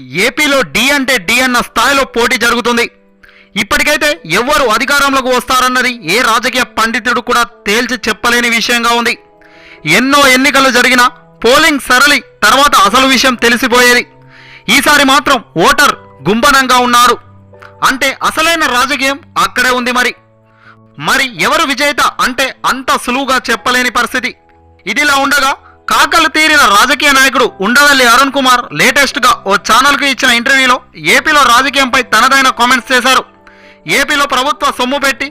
ఏపీలో డి అంటే డి అన్న స్థాయిలో పోటీ జరుగుతుంది. ఇప్పటికైతే ఎవరు అధికారంలోకి వస్తారన్నది ఏ రాజకీయ పండితుడు కూడా తేల్చి చెప్పలేని విషయంగా ఉంది. ఎన్నో ఎన్నికలు జరిగినా పోలింగ్ సరళి తర్వాత అసలు విషయం తెలిసిపోయేది. ఈసారి మాత్రం ఓటర్ గుంబనంగా ఉన్నారు. అంటే అసలైన రాజకీయం అక్కడే ఉంది మరి. మరి ఎవరు విజేత అంటే అంత సులువుగా చెప్పలేని పరిస్థితి. ఇదిలా ఉండగా కాకలు తీరిన రాజకీయ నాయకుడు ఉండవల్లి అరుణ్ కుమార్ లేటెస్ట్గా ఓ ఛానల్కు ఇచ్చిన ఇంటర్వ్యూలో ఏపీలో రాజకీయంపై తనదైన కామెంట్స్ చేశారు. ఏపీలో ప్రభుత్వ సొమ్ము పెట్టి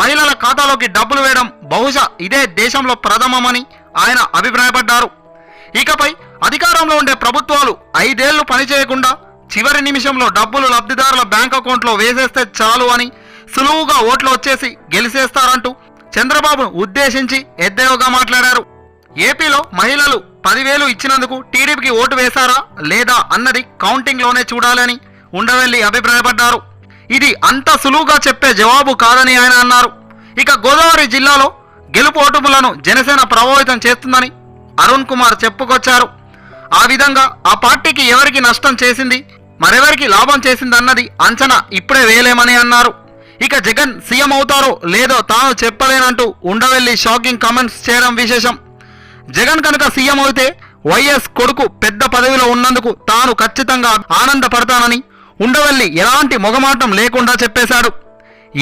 మహిళల ఖాతాలోకి డబ్బులు వేయడం బహుశా ఇదే దేశంలో ప్రథమమని ఆయన అభిప్రాయపడ్డారు. ఇకపై అధికారంలో ఉండే ప్రభుత్వాలు ఐదేళ్ళు పనిచేయకుండా చివరి నిమిషంలో డబ్బులు లబ్ధిదారుల బ్యాంక్ అకౌంట్లో వేసేస్తే చాలు అని సులువుగా ఓట్లు వచ్చేసి గెలిచేస్తారంటూ చంద్రబాబును ఉద్దేశించి ఎద్దేవగా మాట్లాడారు. ఏపీలో మహిళలు పదివేలు ఇచ్చినందుకు టీడీపీకి ఓటు వేశారా లేదా అన్నది కౌంటింగ్లోనే చూడాలని ఉండవెల్లి అభిప్రాయపడ్డారు. ఇది అంత సులువుగా చెప్పే జవాబు కాదని ఆయన అన్నారు. ఇక గోదావరి జిల్లాలో గెలుపు ఓటములను జనసేన ప్రభావితం చేస్తుందని అరుణ్ కుమార్ చెప్పుకొచ్చారు. ఆ విధంగా ఆ పార్టీకి ఎవరికి నష్టం చేసింది మరెవరికి లాభం చేసింది అన్నది అంచనా ఇప్పుడే వేయలేమని అన్నారు. ఇక జగన్ సీఎం అవుతారో లేదో తాను చెప్పలేనంటూ ఉండవెల్లి షాకింగ్ కామెంట్స్ చేయడం విశేషం. జగన్ కనుక సీఎం అయితే వైఎస్ కొడుకు పెద్ద పదవిలో ఉన్నందుకు తాను ఖచ్చితంగా ఆనందపడతానని ఉండవల్లి ఎలాంటి మొగమాటం లేకుండా చెప్పేశాడు.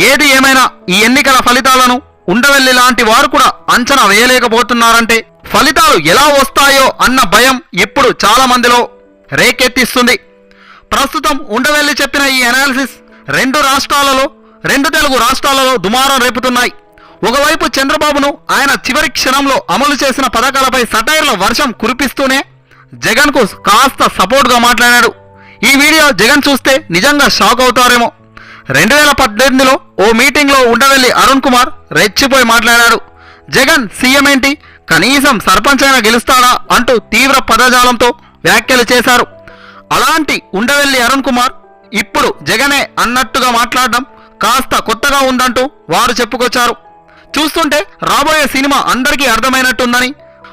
ఏది ఏమైనా ఈ ఎన్నికల ఫలితాలను ఉండవల్లి లాంటి వారు కూడా అంచనా వేయలేకపోతున్నారంటే ఫలితాలు ఎలా వస్తాయో అన్న భయం ఇప్పుడు చాలా మందిలో రేకెత్తిస్తుంది. ప్రస్తుతం ఉండవెల్లి చెప్పిన ఈ అనాలిసిస్ రెండు రాష్ట్రాలలో రెండు తెలుగు రాష్ట్రాలలో దుమారం రేపుతున్నాయి. ఒకవైపు చంద్రబాబును ఆయన చివరి క్షణంలో అమలు చేసిన పథకాలపై సటైర్ల వర్షం కురిపిస్తూనే జగన్కు కాస్త సపోర్ట్గా మాట్లాడాడు. ఈ వీడియో జగన్ చూస్తే నిజంగా షాక్ అవుతారేమో. రెండు వేల పద్దెనిమిదిలో ఓ మీటింగ్లో ఉండవెల్లి అరుణ్ కుమార్ రెచ్చిపోయి మాట్లాడాడు. జగన్ సీఎం ఏంటి? కనీసం సర్పంచ్ అయినా గెలుస్తాడా? అంటూ తీవ్ర పదజాలంతో వ్యాఖ్యలు చేశారు. అలాంటి ఉండవెల్లి అరుణ్ కుమార్ ఇప్పుడు జగనే అన్నట్టుగా మాట్లాడడం కాస్త కొత్తగా ఉందంటూ వారు చెప్పుకొచ్చారు. చూస్తుంటే రాబోయే సినిమా అందరికీ అర్థమైనట్టుందని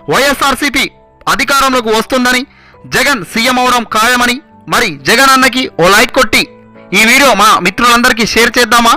వైఎస్ఆర్సీపీ అధికారంలోకి వస్తుందని జగన్ సీఎం అవడం ఖాయమని మరి జగన్ అన్నకి ఓ లైక్ కొట్టి ఈ వీడియో మా మిత్రులందరికీ షేర్ చేద్దామా?